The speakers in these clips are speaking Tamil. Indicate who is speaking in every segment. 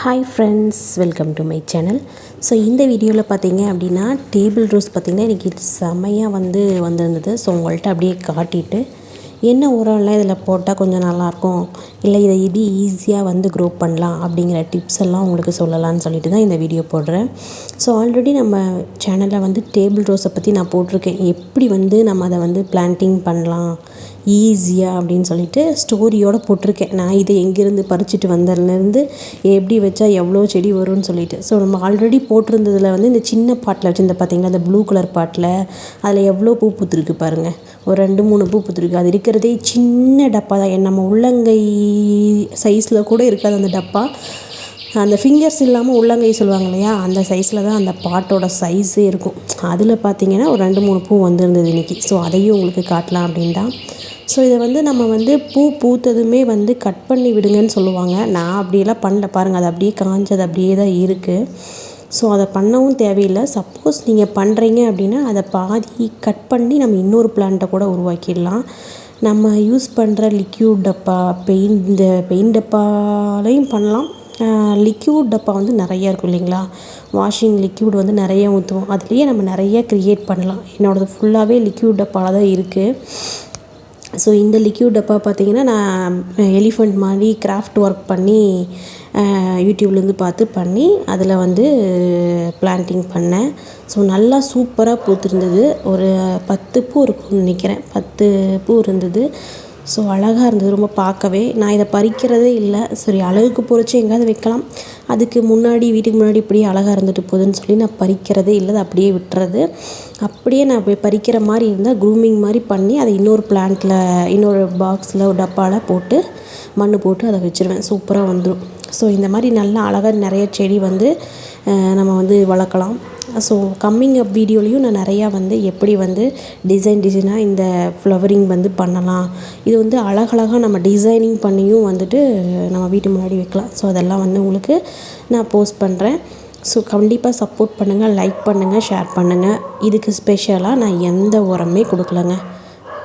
Speaker 1: Hi friends welcome to my channel so இந்த வீடியோவில் பார்த்தீங்க அப்படின்னா டேபிள் ரோஸ் பார்த்திங்கன்னா இன்றைக்கி செமையாக வந்து வந்திருந்தது. ஸோ உங்கள்கிட்ட அப்படியே காட்டிட்டு என்ன உரம்லாம் இதில் போட்டால் கொஞ்சம் நல்லாயிருக்கும்? இல்லை இதை எப்படி ஈஸியாக வந்து க்ரோ பண்ணலாம் அப்படிங்கிற டிப்ஸ் எல்லாம் உங்களுக்கு சொல்லலாம்னு சொல்லிட்டு தான் இந்த வீடியோ போடுறேன். ஸோ ஆல்ரெடி நம்ம சேனலில் வந்து டேபிள் ரோஸை பற்றி நான் போட்டிருக்கேன். எப்படி வந்து நம்ம அதை வந்து பிளான்ட்டிங் பண்ணலாம்? ஈஸியாக அப்படின்னு சொல்லிட்டு ஸ்டோரியோடு போட்டிருக்கேன். நான் இதை எங்கேருந்து பறிச்சுட்டு வந்ததுலேருந்து எப்படி வச்சா எவ்வளோ செடி வரும்னு சொல்லிட்டு. ஸோ நம்ம ஆல்ரெடி போட்டிருந்ததில் வந்து இந்த சின்ன பாட்டில் வச்சுருந்த பார்த்தீங்களா அந்த ப்ளூ கலர் பாட்டில். அதில் எவ்வளோ பூ பூத்துருக்கு பாருங்கள் ஒரு ரெண்டு மூணு பூ பூத்துருக்கு. அது இருக்கிறதே சின்ன டப்பா தான் நம்ம உள்ளங்கை சைஸில் கூட இருக்காது அந்த டப்பா. அந்த ஃபிங்கர்ஸ் இல்லாமல் உள்ளங்கை சொல்லுவாங்க இல்லையா? அந்த சைஸில் தான் அந்த பாட்டோட சைஸே இருக்கும். அதில் பார்த்தீங்கன்னா ஒரு ரெண்டு மூணு பூ வந்திருந்தது இன்றைக்கி ஸோ அதையும் உங்களுக்கு காட்டலாம் அப்படின் தான். ஸோ இதை வந்து நம்ம வந்து பூ பூத்ததுமே வந்து கட் பண்ணி விடுங்கன்னு சொல்லுவாங்க. நான் அப்படியெல்லாம் பண்ணல. பாருங்கள் அது அப்படியே காஞ்சது அப்படியே தான் இருக்குது ஸோ அதை பண்ணவும் தேவையில்லை. சப்போஸ் நீங்கள் பண்ணுறீங்க அப்படின்னா அதை பாதி கட் பண்ணி நம்ம இன்னொரு பிளான்ட்டை கூட உருவாக்கிடலாம். நம்ம யூஸ் பண்ணுற லிக்யூட் டப்பா பெயிண்ட் இந்த பெயிண்ட் டப்பாலையும் பண்ணலாம். லிக்யூட் டப்பா வந்து நிறையா இருக்கும் இல்லைங்களா? வாஷிங் லிக்யூட் வந்து நிறைய ஊற்றுவோம் அதுலேயே நம்ம நிறைய க்ரியேட் பண்ணலாம். என்னோடது ஃபுல்லாகவே லிக்யூட் டப்பாவில் தான் இருக்குது ஸோ இந்த லிக்யூட் டப்பா பார்த்திங்கன்னா நான் எலிஃபண்ட் மாதிரி கிராஃப்ட் ஒர்க் பண்ணி யூடியூப்லேருந்து பார்த்து பண்ணி அதில் வந்து பிளான்டிங் பண்ணேன். ஸோ நல்லா சூப்பராக பூத்துருந்தது. ஒரு பத்து பூ இருக்கும்னு நினைக்கிறேன். பத்து பூ இருந்தது. ஸோ அழகாக இருந்தது ரொம்ப பார்க்கவே. நான் இதை பறிக்கிறதே இல்லை. சரி அழகுக்கு பொறிச்சு எங்கேயாவது வைக்கலாம். அதுக்கு முன்னாடி வீட்டுக்கு முன்னாடி இப்படியே அழகாக இருந்துட்டு போகுதுன்னு சொல்லி நான் பறிக்கிறதே இல்லை. அதை அப்படியே விட்டுறது. அப்படியே நான் போய் பறிக்கிற மாதிரி இருந்தால் க்ரூமிங் மாதிரி பண்ணி அதை இன்னொரு பிளான்ட்டில் இன்னொரு பாக்ஸில் ஒரு டப்பாவில் போட்டு மண் போட்டு அதை வச்சுருவேன். சூப்பராக வந்துடும் ஸோ இந்த மாதிரி நல்லா அழகாக நிறைய செடி வந்து நம்ம வந்து வளர்க்கலாம். ஸோ கம்மிங் அப் வீடியோலையும் நான் நிறையா வந்து எப்படி வந்து டிசைன் டிசைனாக இந்த ஃப்ளவரிங் வந்து பண்ணலாம். இது வந்து அழகழகாக நம்ம டிசைனிங் பண்ணியும் வந்துட்டு நம்ம வீட்டு முன்னாடி வைக்கலாம். ஸோ அதெல்லாம் வந்து உங்களுக்கு நான் போஸ்ட் பண்ணுறேன் ஸோ கண்டிப்பாக சப்போர்ட் பண்ணுங்கள் லைக் பண்ணுங்கள் ஷேர் பண்ணுங்கள் இதுக்கு ஸ்பெஷலாக நான் எந்த உரமே கொடுக்கலங்க.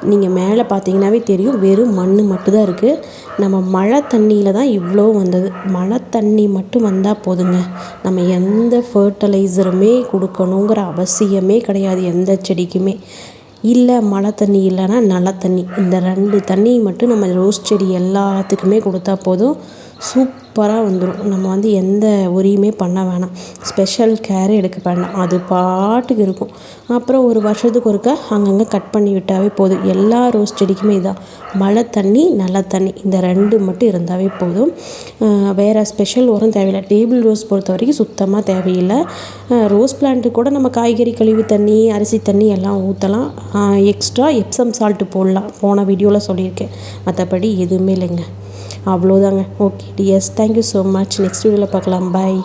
Speaker 1: நீங்கள் மேலே பார்த்தீங்கன்னாவே தெரியும் வெறும் மண் மட்டும்தான் இருக்குது நம்ம மழை தண்ணியில் தான் இவ்வளோ வந்தது. மழை தண்ணி மட்டும் வந்தால் போதுங்க. நம்ம எந்த ஃபர்டிலைசருமே கொடுக்கணுங்கிற அவசியமே கிடையாது எந்த செடிக்குமே. இல்லை மழை தண்ணி இல்லைன்னா நல்ல தண்ணி. இந்த ரெண்டு தண்ணி மட்டும் நம்ம ரோஸ் செடி எல்லாத்துக்குமே கொடுத்தா போதும். சூப்பராக வந்துடும் நம்ம வந்து எந்த உரியுமே பண்ண வேணாம். ஸ்பெஷல் கேர் எடுக்க வேண்டாம் அது பாட்டுக்கு இருக்கும். அப்புறம் ஒரு வருஷத்துக்கு ஒருக்க அங்கங்கே கட் பண்ணி விட்டாவே போதும். எல்லா ரோஸ் செடிக்குமே இதான். மழை தண்ணி நல்ல தண்ணி. இந்த ரெண்டு மட்டும் இருந்தாவே போதும். வேறு ஸ்பெஷல் உரம் தேவையில்லை. டேபிள் ரோஸ் பொறுத்த வரைக்கும் சுத்தமாக தேவையில்லை. ரோஸ் பிளான்ட்டு கூட நம்ம காய்கறி கழிவு தண்ணி அரிசி தண்ணி எல்லாம் ஊற்றலாம் எக்ஸ்ட்ரா எப்சம் சால்ட்டு போடலாம். போன வீடியோவில் சொல்லியிருக்கேன். மற்றபடி எதுவுமே இல்லைங்க. அவ்வளோதாங்க okay dears thank you so much next வீடியோவில் பார்க்கலாம். பாய்